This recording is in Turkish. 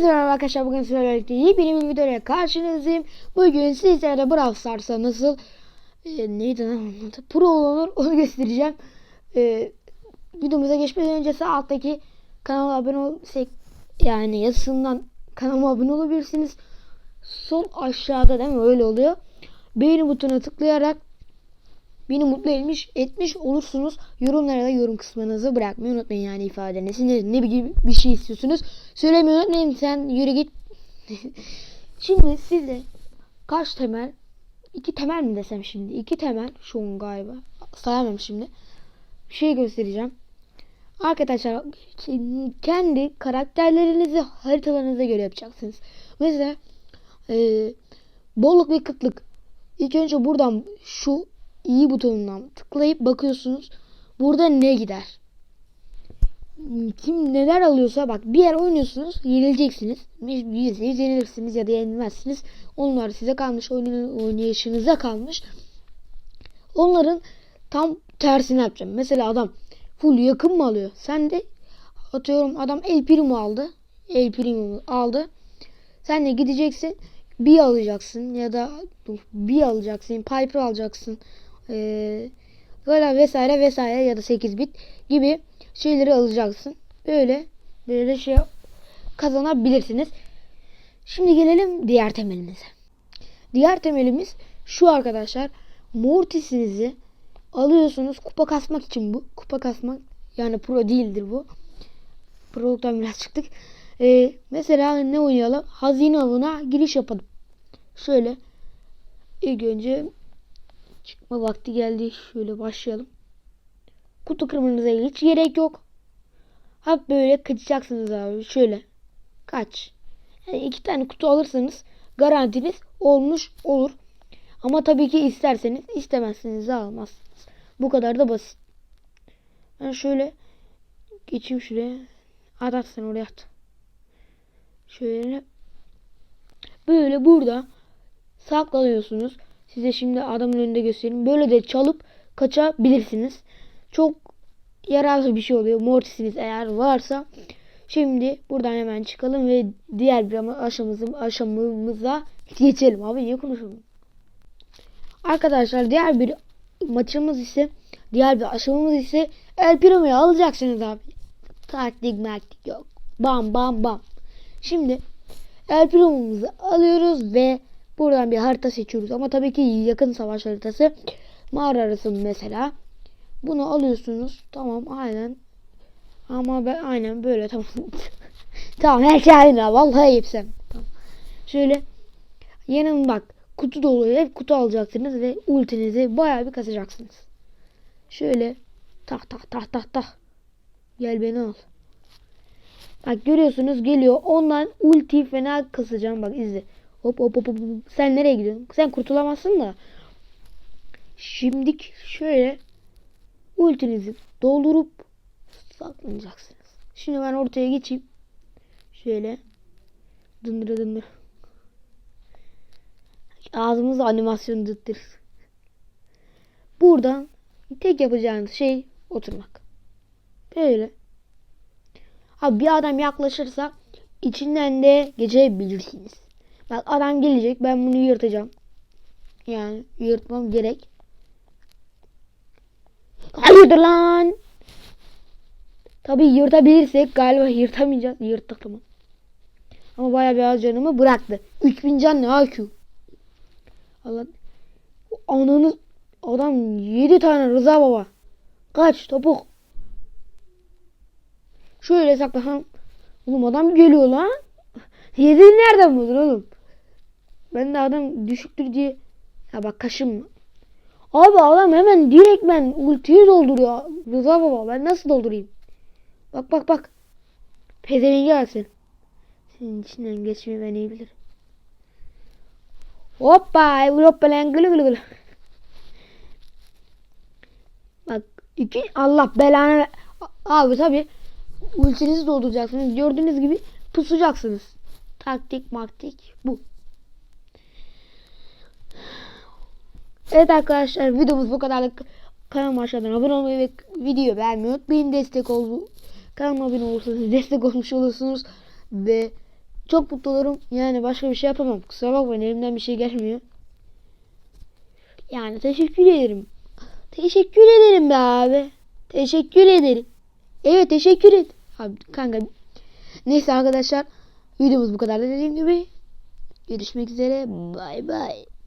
Hepinize merhaba arkadaşlar bugün sizlerle birlikte yepyeni bir videoya karşınızdayım. Bugün sizlere Brawl Stars'a nasıl e, neydi lan? Pro olunur onu göstereceğim. E, videomuza geçmeden önce sağ alttaki kanala abone ol sek- yani yazısından kanalıma abone olabilirsiniz. Sol aşağıda değil mi öyle oluyor. Beğeni butonuna tıklayarak beni mutlu etmiş, etmiş olursunuz. Yorumlara da yorum kısmınızı bırakmayı unutmayın yani ifadenizi. Ne, ne gibi bir şey istiyorsunuz. Söylemeyi unutmayın sen yürü git. şimdi size kaç temel? iki temel mi desem şimdi? iki temel şu an galiba. Sayamam şimdi. Bir şey göstereceğim. Arkadaşlar kendi karakterlerinizi haritalarınıza göre yapacaksınız. Mesela e, bolluk ve kıtlık. İlk önce buradan şu iyi butonundan tıklayıp bakıyorsunuz. Burada ne gider? Kim neler alıyorsa bak bir yer oynuyorsunuz yenileceksiniz. %100 yenilirsiniz ya da yenilmezsiniz. Onlar size kalmış oynayışınıza kalmış. Onların tam tersini yapacağım. Mesela adam full yakın mı alıyor? Sen de atıyorum adam El Primo aldı. El Primo aldı. Sen de gideceksin bir alacaksın ya da bir alacaksın. Piper alacaksın. Ee, böyle vesaire vesaire ya da 8 bit gibi şeyleri alacaksın. Böyle böyle şey kazanabilirsiniz. Şimdi gelelim diğer temelimize. Diğer temelimiz şu arkadaşlar. Mortis'inizi alıyorsunuz. Kupa kasmak için bu. Kupa kasmak yani pro değildir bu. Proluktan biraz çıktık. Ee, mesela ne oynayalım? Hazine avına giriş yapalım. Şöyle ilk önce çıkma vakti geldi. Şöyle başlayalım. Kutu kırmanıza hiç gerek yok. Hep böyle kaçacaksınız abi. Şöyle. Kaç. Yani iki tane kutu alırsanız garantiniz olmuş olur. Ama tabii ki isterseniz istemezseniz de almazsınız. Bu kadar da basit. Ben şöyle geçeyim şuraya. At at sen oraya at. Şöyle böyle burada saklanıyorsunuz. Size şimdi adamın önünde göstereyim. Böyle de çalıp kaçabilirsiniz. Çok yararlı bir şey oluyor. Mortisiniz eğer varsa. Şimdi buradan hemen çıkalım ve diğer bir aşamamızı, aşamamıza geçelim. Abi niye konuşuyorum? Arkadaşlar diğer bir maçımız ise diğer bir aşamamız ise El Primo'yu alacaksınız abi. Taktik maktik yok. Bam bam bam. Şimdi El Primo'muzu alıyoruz ve buradan bir harita seçiyoruz. Ama tabii ki yakın savaş haritası. Mağara arası mesela. Bunu alıyorsunuz. Tamam aynen. Ama ben aynen böyle tamam. tamam her şey aynı. Vallahi hepsi. Tamam. Şöyle yanım bak kutu dolu. Hep kutu alacaksınız ve ultinizi bayağı bir kasacaksınız. Şöyle tak tak tak tak tak. Gel beni al. Bak görüyorsunuz geliyor. Ondan ulti fena kasacağım. Bak izle. Hop hop hop hop. Sen nereye gidiyorsun? Sen kurtulamazsın da. Şimdik şöyle ultinizi doldurup saklanacaksınız. Şimdi ben ortaya geçeyim. Şöyle dındıra dındır. Ağzımızda animasyon dıttır. Buradan tek yapacağınız şey oturmak. Böyle. Abi bir adam yaklaşırsa içinden de geçebilirsiniz. Bak adam gelecek ben bunu yırtacağım. Yani yırtmam gerek. Hayırdır lan? Tabi yırtabilirsek galiba yırtamayacağız. Yırttık tamam. Ama bayağı bir az canımı bıraktı. 3000 can ne IQ? Allah. Ananı adam 7 tane Rıza baba. Kaç topuk. Şöyle saklasam. Oğlum adam geliyor lan. Yedi nereden buldun oğlum? Ben de adam düşüktür diye. Ya bak kaşım. Abi adam hemen direkt ben ultiyi dolduruyor. Rıza baba ben nasıl doldurayım? Bak bak bak. Pezevengi gelsin. Senin içinden geçmeyi ben iyi bilirim. Hoppa. Hoppa lan gülü gülü gülü. Bak iki Allah belanı abi tabi ultinizi dolduracaksınız. Gördüğünüz gibi pusacaksınız. Taktik maktik bu. Evet arkadaşlar videomuz bu kadarlık. Kanalıma aşağıdan abone olmayı ve videoyu beğenmeyi unutmayın. Destek ol. Kanalıma abone olursanız destek olmuş olursunuz. Ve Çok mutlu olurum. Yani başka bir şey yapamam. Kusura bakmayın elimden bir şey gelmiyor. Yani teşekkür ederim. Teşekkür ederim be abi. Teşekkür ederim. Evet teşekkür et. Abi kanka. Neyse arkadaşlar. Videomuz bu kadar dediğim gibi. Görüşmek üzere. Bay bay.